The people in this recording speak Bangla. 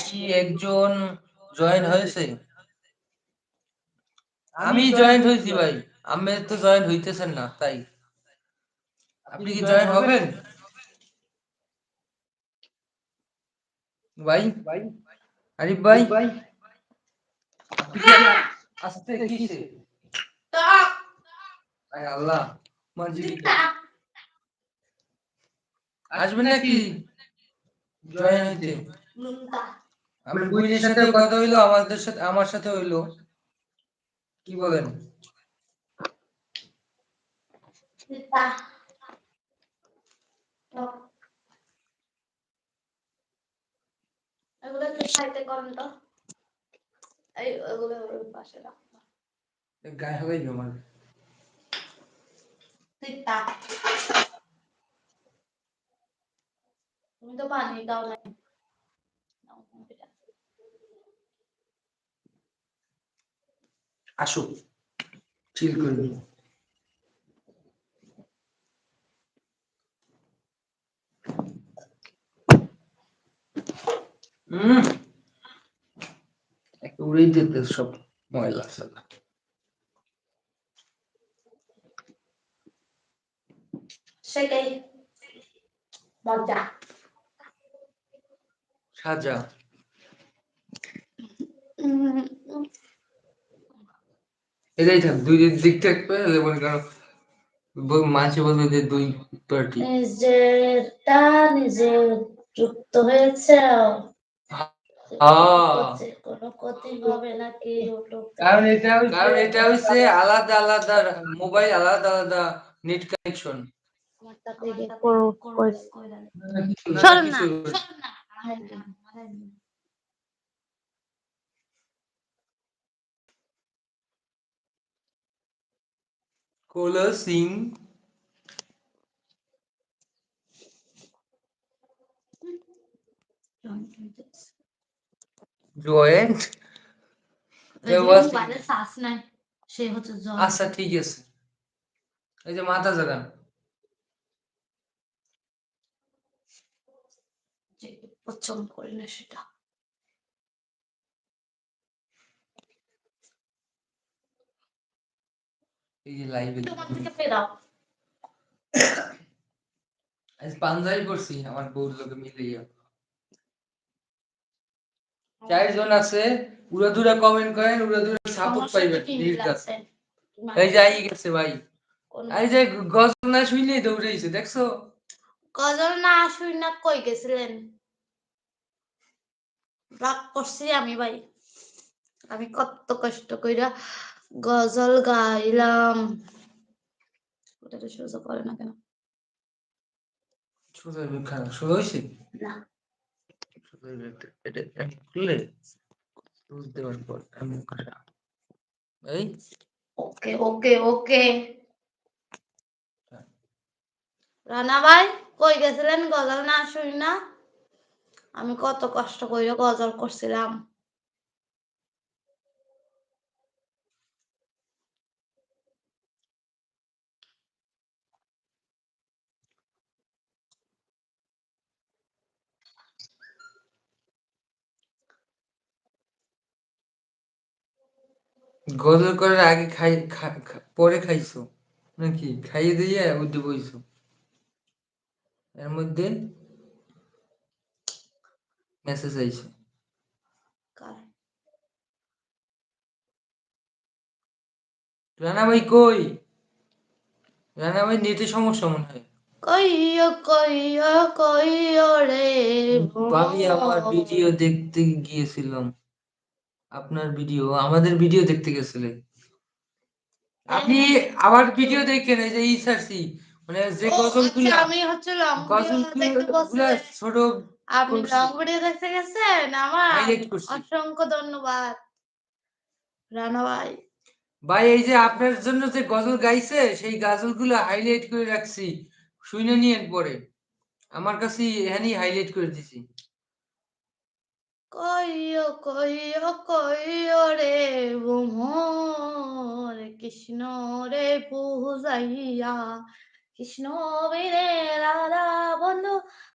কি একজন জয়েন হয়েছে? আমি জয়েন হয়েছি ভাই। আমি তো জয়েন হইতেছেন না তাই। আপনি কি জয়েন হবেন? ভাই? আরিফ ভাই? কি কিসে? আল্লাহ মঞ্জিল আসবেন নাকি? জয়েন হইতে আমার বুইনের সাথে কথা হইল আমাদের সাথে আমার সাথে হইল। কি বলেন? এগুলো একটু সাইডে করেন তো এই ওগুলো ওর পাশে রাখ গায়ে হয়ে আমার তিতা তুমি তো পানি দাও না নাও, এটা। আসো চিল করবি উড়েই যেতে সব ময়লা সালা সেটাই। মজা। উম, এটাই থাক দুই দিক থাকবে মনে করো মানুষে বলবে যে দুই পার্টি। নিজেরটা নিজে যুক্ত হয়েছে। হ্যাঁ। কারণ এটা কারণ এটা হচ্ছে আলাদা আলাদা মোবাইল আলাদা আলাদা নেট কানেকশন। না শোন না মারাই দিন, মারাই দিন। কোলা সিং জয়েন্ট ওই যে was- মোবাইলে শ্বাস নাই সে হচ্ছে জন আচ্ছা ঠিক আছে এই যে মাথা জাগান পছন্দ করি না সেটা। এই যে লাইভে আজ পাঞ্জাবি করছি আমার বউর লোকে মিলিয়ে। চারজন আছে উড়া দুরা কমেন্ট করেন উড়া দুরা সাপোর্ট পাইবেন? এই যে আই গেছে ভাই। এই যে গজল না শুইলেই দৌড়াইছে দেখছ? গজল না না কই গেছিলেন? রাগ করছি আমি ভাই। আমি কত কষ্ট কইরা গজল গাইলাম। ওটা তো সোজা করে না কেন? সোজা হয়েছে না। সোজা হইবে একটা- এটা এমন খুললে বুঝতে পারব এমন করে এই? ওকে ওকে ওকে। রানা ভাই? কই গেছিলেন? গজল না শুই না। আমি কত কষ্ট করে গজল করছিলাম। গজল করার আগে খাই পরে খাইছো? নাকি? খাইয়ে দিয়ে উঠে বইছো এর মধ্যে মেসেজ আইছে? রানা ভাই কই? রানা ভাই নেটে সমস্যা মনে হয়। কইও কইও কইও রে আমি আমার ভিডিও দেখতে গিয়েছিলাম। আপনার ভিডিও আমাদের ভিডিও দেখতে গেছিলেন আপনি আবার ভিডিও দেখেন এই যে ইসারসি মানে যে ও, গজল আচ্ছা, আমি হচ্ছে লং গজল দেখতে ছোট আপনি। লং ভিডিও দেখতে গেছেন? আমার অসংখ্য ধন্যবাদ। রানা ভাই। ভাই এই যে আপনার জন্য যে গজল গাইছে সেই গজলগুলো হাইলাইট করে রাখছি। শুনে নিয়ে পরে। আমার কাছে এখানেই হাইলাইট করে দিছি। কইও কইও কইও রে ভ্রমর কৃষ্ণ রে পূজাইয়া। কৃষ্ণ বীরে রাধা বন্ধু